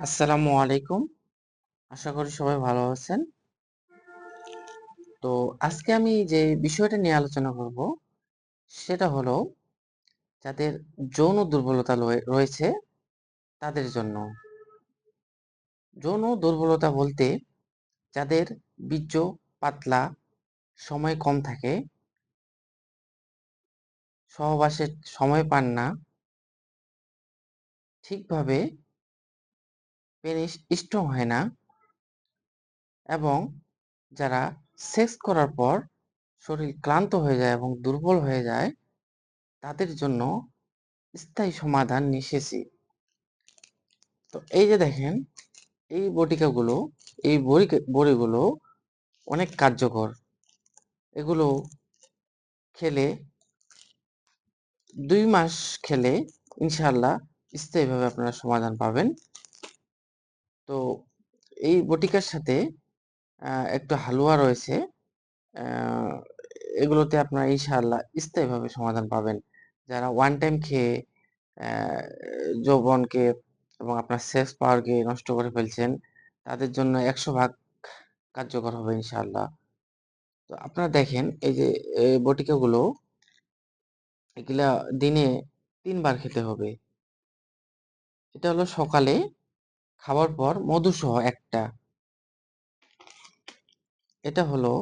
আসসালামু আলাইকুম। আশা করি সবাই ভালো আছেন। তো আজকে আমি যে বিষয়টা নিয়ে আলোচনা করব, সেটা হলো যাদের যৌন দুর্বলতা রয়েছে তাদের জন্য। যৌন দুর্বলতা বলতে যাদের বীর্য পাতলা, সময় কম থাকে সহবাসের সময় পান না, ঠিকভাবে পেনিস স্ট্রং হয় না এবং যারা সেক্স করার পর শরীর ক্লান্ত হয়ে যায় এবং দুর্বল হয়ে যায়, তাদের জন্য স্থায়ী সমাধান এসেছি তো এই যে দেখেন, এই বটিকাগুলো, এই বড়ি বড়িগুলো অনেক কার্যকর। এগুলো খেলে দুই মাস খেলে ইনশাল্লাহ স্থায়ীভাবে আপনারা সমাধান পাবেন। তো এই বটিকার সাথে একটু হালুয়া রয়েছে এগুলোতে আপনারা ইনশাআল্লাহ স্থায়ীভাবে সমাধান পাবেন। যারা ওয়ান টাইম খেয়ে যৌবনকে এবং আপনার সেক্স পাওয়ারকে নষ্ট করে ফেলছেন, তাদের জন্য একশো ভাগ কার্যকর হবে ইনশাআল্লাহ। তো আপনারা দেখেন, এই যে বটিকাগুলো, এগুলা দিনে তিনবার খেতে হবে। এটা হলো সকালে খাওয়ার পর মধুসহ একটা। এটা হলো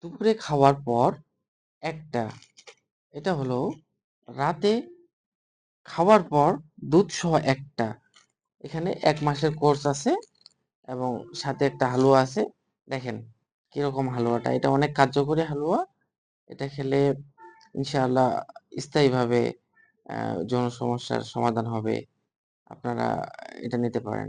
দুপুরে খাওয়ার পর একটা। এটা হলো রাতে খাওয়ার পর দুধ সহ একটা। এখানে এক মাসের কোর্স আছে এবং সাথে একটা হালুয়া আছে। দেখেন কীরকম হালুয়াটা। এটা অনেক কার্যকরী হালুয়া। এটা খেলে ইনশাআল্লাহ স্থায়ীভাবে যৌন সমস্যার সমাধান হবে। আপনারা এটা নিতে পারেন।